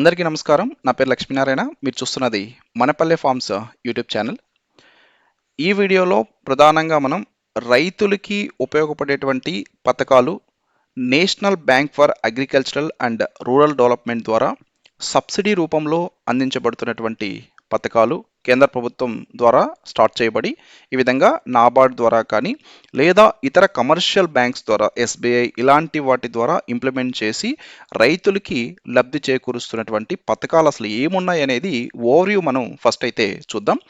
అందరికీ నమస్కారం. నా పేరు లక్ష్మీనారాయణ. మీరు చూస్తున్నది మనపల్లె ఫార్మ్స్ యూట్యూబ్ ఛానల్. ఈ వీడియోలో ప్రధానంగా మనం రైతులకి ఉపయోగపడేటువంటి పథకాలు national bank for agricultural and rural development ద్వారా సబ్సిడీ రూపంలో అందించబడుతున్నటువంటి పథకాలు కేంద్ర ప్రభుత్వం ద్వారా స్టార్ట్ చేయబడి ఈ విధంగా నాబార్డ్ ద్వారా కానీ లేదా ఇతర కమర్షియల్ బ్యాంక్స్ ద్వారా ఎస్బీఐ ఇలాంటి వాటి ద్వారా ఇంప్లిమెంట్ చేసి రైతులకి లబ్ధి చేకూరుస్తున్నటువంటి పథకాలు అసలు ఏమున్నాయి అనేది ఓవర్వ్యూ మనం ఫస్ట్ అయితే చూద్దాం.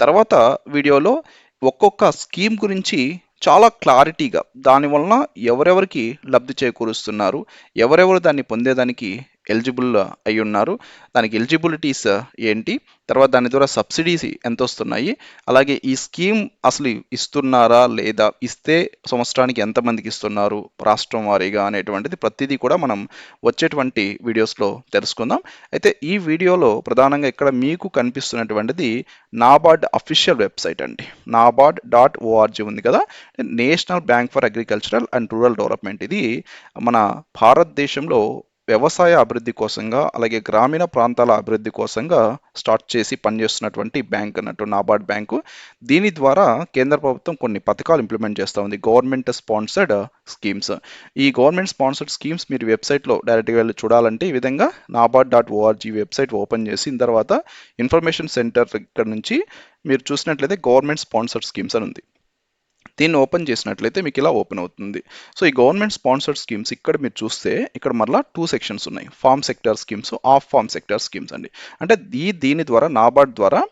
తర్వాత వీడియోలో ఒక్కొక్క స్కీమ్ గురించి చాలా క్లారిటీగా దానివలన ఎవరెవరికి లబ్ధి చేకూరుస్తున్నారు ఎవరెవరు దాన్ని పొందేదానికి ఎలిజిబుల్ అయి ఉన్నారు. దానికి ఎలిజిబిలిటీస్ ఏంటి? తర్వాత దాని ద్వారా సబ్సిడీస్ ఎంత వస్తున్నాయి అలాగే ఈ స్కీమ్ అసలు ఇస్తున్నారా లేదా? ఇస్తే సంవత్సరానికి ఎంతమందికి ఇస్తున్నారు? రాష్ట్రం వారీగా అనేటువంటిది ప్రతిదీ కూడా మనం వచ్చేటువంటి వీడియోస్లో తెలుసుకుందాం. అయితే ఈ వీడియోలో ప్రధానంగా ఇక్కడ మీకు కనిపిస్తున్నటువంటిది నాబార్డ్ అఫీషియల్ వెబ్సైట్ అండి. నాబార్డ్ డాట్ ఓఆర్జీ ఉంది కదా? National bank for agricultural and rural development. ఇది మన భారతదేశంలో వ్యవసాయ అభివృద్ధి కోసంగా అలాగే గ్రామీణ ప్రాంతాల అభివృద్ధి కోసంగా స్టార్ట్ చేసి పనిచేస్తున్నటువంటి బ్యాంక్ అన్నట్టు నాబార్డ్ బ్యాంకు దీని ద్వారా కేంద్ర ప్రభుత్వం కొన్ని పథకాలు ఇంప్లిమెంట్ చేస్తూ ఉంది. గవర్నమెంట్ స్పాన్సర్డ్ స్కీమ్స్ ఈ గవర్నమెంట్ స్పాన్సర్డ్ స్కీమ్స్ మీరు వెబ్సైట్లో డైరెక్ట్గా వెళ్ళి చూడాలంటే ఈ విధంగా NABARD dot ORG website open చేసిన తర్వాత ఇన్ఫర్మేషన్ సెంటర్ ఇక్కడ నుంచి మీరు చూసినట్లయితే గవర్నమెంట్ స్పాన్సర్డ్ స్కీమ్స్ అని ఉంది. దీన్ని ఓపెన్ చేసినట్లయితే మీకు ఇలా ఓపెన్ అవుతుంది. సో ఈ గవర్నమెంట్ స్పాన్సర్డ్ స్కీమ్స్ ఇక్కడ మీరు చూస్తే ఇక్కడ మరలా టూ సెక్షన్స్ ఉన్నాయి. Farm sector schemes of farm sector schemes అండి. అంటే ఈ దీని ద్వారా నాబార్డ్ ద్వారా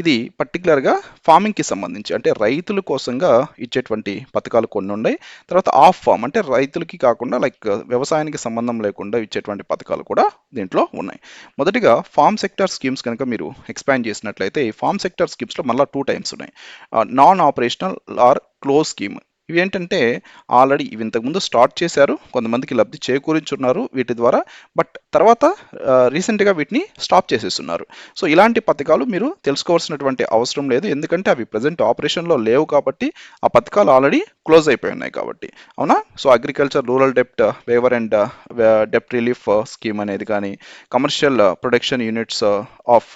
ఇది పర్టికులర్గా ఫార్మింగ్కి సంబంధించి అంటే రైతుల కోసంగా ఇచ్చేటువంటి పథకాలు కొన్ని ఉన్నాయి. తర్వాత ఆఫ్ ఫార్మ్ అంటే రైతులకి కాకుండా లైక్ వ్యవసాయానికి సంబంధం లేకుండా ఇచ్చేటువంటి పథకాలు కూడా దీంట్లో ఉన్నాయి. మొదటిగా ఫార్మ్ సెక్టర్ స్కీమ్స్ కనుక మీరు ఎక్స్పాండ్ చేసినట్లయితే ఈ ఫార్మ్ సెక్టర్ స్కీమ్స్లో మళ్ళీ టూ టైమ్స్ ఉన్నాయి. Non operational or close scheme ఇవి ఏంటంటే ఆల్రెడీ ఇవి ఇంతకుముందు స్టార్ట్ చేశారు కొంతమందికి లబ్ధి చేకూరించున్నారు వీటి ద్వారా బట్ తర్వాత రీసెంట్గా వీటిని స్టాప్ చేసేస్తున్నారు. సో ఇలాంటి పథకాలు మీరు తెలుసుకోవాల్సినటువంటి అవసరం లేదు ఎందుకంటే అవి ప్రజెంట్ ఆపరేషన్లో లేవు కాబట్టి ఆ పథకాలు ఆల్రెడీ క్లోజ్ అయిపోయి ఉన్నాయి కాబట్టి. అవునా? So agriculture rural డెప్ట్ waiver and డెప్ట్ relief scheme అనేది కానీ commercial production units of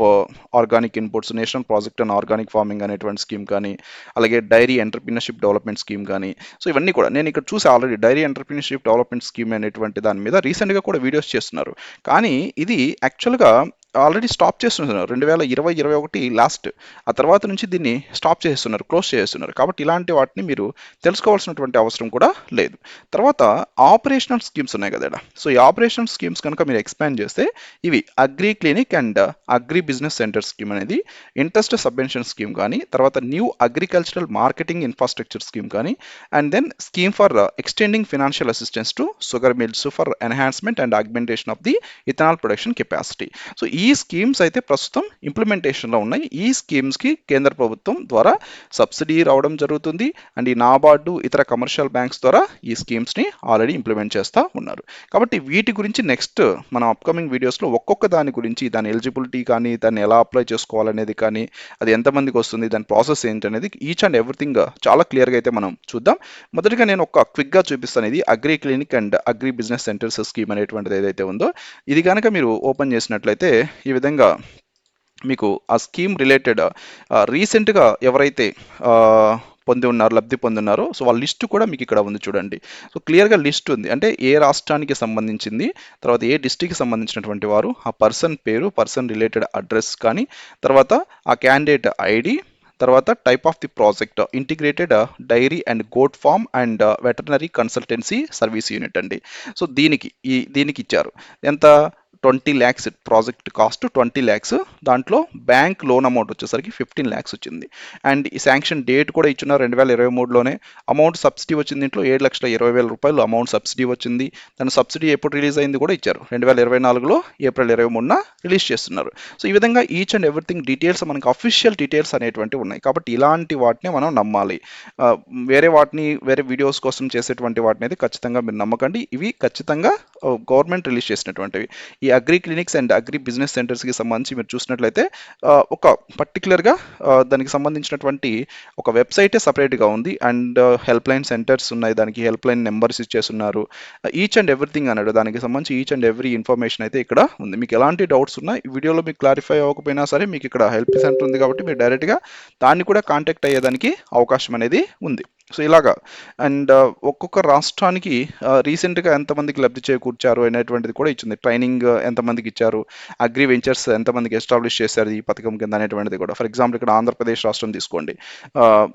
organic inputs national project and organic farming అనేటువంటి స్కీమ్ కానీ అలాగే డైరీ ఎంటర్ప్రినర్షిప్ డెవలప్మెంట్ స్కీమ్ కానీ సో ఇవన్నీ కూడా నేను ఇక్కడ చూసి already dairy entrepreneurship development scheme అనేటువంటి దాని మీద రీసెంట్గా కూడా వీడియోస్ చేస్తున్నారు. కానీ ఇది యాక్చువల్గా ఆల్రెడీ స్టాప్ చేస్తున్నారు. రెండు వేల ఇరవై ఇరవై ఒకటి లాస్ట్. ఆ తర్వాత నుంచి దీన్ని స్టాప్ చేస్తున్నారు క్లోజ్ చేస్తున్నారు. కాబట్టి ఇలాంటి వాటిని మీరు తెలుసుకోవాల్సినటువంటి అవసరం కూడా లేదు. తర్వాత ఆపరేషనల్ స్కీమ్స్ ఉన్నాయి కదా సో ఈ ఆపరేషనల్ స్కీమ్స్ కనుక మీరు ఎక్స్పాండ్ చేస్తే ఇవి agri clinic and agri business center scheme అనేది ఇంట్రెస్ట్ సబ్వెన్షన్ స్కీమ్ కానీ తర్వాత new agricultural marketing infrastructure scheme కానీ and then scheme for extending financial assistance to sugar mills for enhancement and augmentation of the ethanol production capacity. So ఈ ఈ schemes అయితే ప్రస్తుతం ఇంప్లిమెంటేషన్లో ఉన్నాయి. ఈ స్కీమ్స్కి కేంద్ర ప్రభుత్వం ద్వారా సబ్సిడీ రావడం జరుగుతుంది. అండ్ ఈ నాబార్డు ఇతర కమర్షియల్ బ్యాంక్స్ ద్వారా ఈ స్కీమ్స్ని ఆల్రెడీ ఇంప్లిమెంట్ చేస్తూ ఉన్నారు. కాబట్టి వీటి గురించి నెక్స్ట్ మన అప్కమింగ్ వీడియోస్లో ఒక్కొక్క దాని గురించి దాని ఎలిజిబిలిటీ కానీ దాన్ని ఎలా అప్లై చేసుకోవాలనేది కానీ అది ఎంతమందికి వస్తుంది దాని ప్రాసెస్ ఏంటి అనేది ఈచ్ అండ్ ఎవ్రీథింగ్ చాలా క్లియర్గా అయితే మనం చూద్దాం. మొదటిగా నేను ఒక క్విక్గా చూపిస్తాను. ఇది agri clinic and agri business centers scheme అనేటువంటిది ఏదైతే ఉందో ఇది కనుక మీరు ఓపెన్ చేసినట్లయితే ఈ విధంగా మీకు ఆ స్కీమ్ రిలేటెడ్ రీసెంట్గా ఎవరైతే పొంది ఉన్నారు లబ్ధి పొందున్నారో సో వాళ్ళ లిస్టు కూడా మీకు ఇక్కడ ఉంది చూడండి. సో క్లియర్గా లిస్ట్ ఉంది. అంటే ఏ రాష్ట్రానికి సంబంధించింది తర్వాత ఏ డిస్టిక్కి సంబంధించినటువంటి వారు ఆ పర్సన్ పేరు పర్సన్ రిలేటెడ్ అడ్రస్ కానీ తర్వాత ఆ క్యాండిడేట్ ఐడి తర్వాత type of the project integrated dairy and goat farm and veterinary consultancy service unit అండి. సో దీనికి ఈ దీనికి ఇచ్చారు. ఎంత twenty lakhs project cost twenty lakhs. దాంట్లో బ్యాంక్ లోన్ అమౌంట్ వచ్చేసరికి ఫిఫ్టీన్ ల్యాక్స్ వచ్చింది. అండ్ ఈ శాంక్షన్ డేట్ కూడా ఇచ్చిన రెండు వేల ఇరవై మూడులోనే. అమౌంట్ సబ్సిడీ వచ్చింది దీంట్లో ఏడు లక్షల ఇరవై వేల రూపాయలు అమౌంట్ సబ్సిడీ వచ్చింది. దాని సబ్సిడీ ఎప్పుడు రిలీజ్ అయింది కూడా ఇచ్చారు. రెండు వేల ఇరవై నాలుగులో ఏప్రిల్ ఇరవై మూడున రిలీజ్ చేస్తున్నారు. సో ఈ విధంగా ఈచ్ అండ్ ఎవ్రీథింగ్ డీటెయిల్స్ మనకి అఫీషియల్ డీటెయిల్స్ అనేటువంటివి ఉన్నాయి. కాబట్టి ఇలాంటి వాటిని మనం నమ్మాలి. వేరే వాటిని వేరే వీడియోస్ కోసం చేసేటువంటి వాటిని అయితే ఖచ్చితంగా మీరు నమ్మకండి. ఇవి ఖచ్చితంగా గవర్నమెంట్ రిలీజ్ చేసినటువంటివి. ఈ agri clinics and agri business సెంటర్స్కి సంబంధించి మీరు చూసినట్లయితే ఒక పర్టికులర్గా దానికి సంబంధించినటువంటి ఒక వెబ్సైటే సపరేట్గా ఉంది. అండ్ హెల్ప్ లైన్ సెంటర్స్ ఉన్నాయి. దానికి హెల్ప్ లైన్ నెంబర్స్ ఇచ్చేస్తున్నారు. ఈచ్ అండ్ ఎవ్రీథింగ్ అన్నాడు. దానికి సంబంధించి ఈచ్ అండ్ ఎవ్రీ ఇన్ఫర్మేషన్ అయితే ఇక్కడ ఉంది. మీకు ఎలాంటి డౌట్స్ ఉన్నా ఈ వీడియోలో మీకు క్లారిఫై అవ్వకపోయినా సరే మీకు ఇక్కడ హెల్ప్ సెంటర్ ఉంది కాబట్టి మీరు డైరెక్ట్గా దాన్ని కూడా కాంటాక్ట్ అయ్యేదానికి అవకాశం అనేది ఉంది. సో ఇలాగా. అండ్ uh, ఒక్కొక్క రాష్ట్రానికి uh, రీసెంట్గా ఎంతమందికి లబ్ధి చేకూర్చారు అనేటువంటిది కూడా ఇచ్చింది. ట్రైనింగ్ uh, ఎంతమందికి ఇచ్చారు? అగ్రి వెంచర్స్ ఎంతమందికి ఎస్టాబ్లిష్ చేశారు ఈ పథకం కింద అనేటువంటిది కూడా. ఫర్ ఎగ్జాంపుల్ ఇక్కడ ఆంధ్రప్రదేశ్ రాష్ట్రం తీసుకోండి.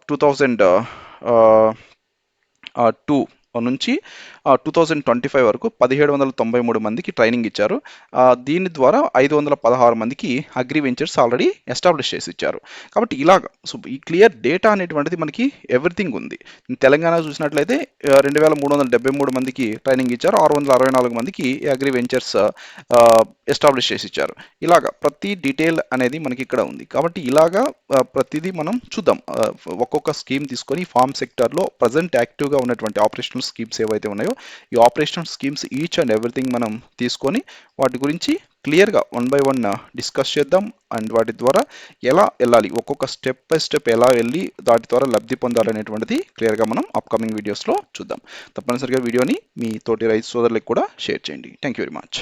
టూ థౌజండ్ టూ నుంచి టూ థౌజండ్ ట్వంటీ ఫైవ్ వరకు పదిహేడు వందల తొంభై మూడు మందికి ట్రైనింగ్ ఇచ్చారు. దీని ద్వారా ఐదు వందల పదహారు మందికి అగ్రి వెంచర్స్ ఆల్రెడీ ఎస్టాబ్లిష్ చేసి ఇచ్చారు. కాబట్టి ఇలాగ సో ఈ క్లియర్ డేటా అనేటువంటిది మనకి ఎవ్రీథింగ్ ఉంది. తెలంగాణ చూసినట్లయితే రెండు వేల మూడు వందల డెబ్బై మూడు మందికి ట్రైనింగ్ ఇచ్చారు. ఆరు వందల అరవై నాలుగు మందికి అగ్రి వెంచర్స్ ఎస్టాబ్లిష్ చేసి ఇచ్చారు. ఇలాగ ప్రతి డీటెయిల్ అనేది మనకి ఇక్కడ ఉంది. కాబట్టి ఇలాగా ప్రతిదీ మనం చూద్దాం. ఒక్కొక్క స్కీమ్ తీసుకొని ఫార్మ్ సెక్టార్లో ప్రజెంట్ యాక్టివ్గా ఉన్నటువంటి ఆపరేషనల్ స్కీమ్స్ ఏవైతే ఉన్నాయో ఈ operational schemes each and everything మనం తీసుకొని వాటి గురించి క్లియర్గా వన్ బై వన్ డిస్కస్ చేద్దాం. అండ్ వాటి ద్వారా ఎలా వెళ్ళాలి ఒక్కొక్క స్టెప్ బై స్టెప్ ఎలా వెళ్ళి వాటి ద్వారా లబ్ధి పొందాలనేటువంటిది క్లియర్గా మనం అప్కమింగ్ వీడియోస్లో చూద్దాం. తప్పనిసరిగా వీడియోని మీ తోటి రైతు సోదరులకు కూడా షేర్ చేయండి. Thank you very much.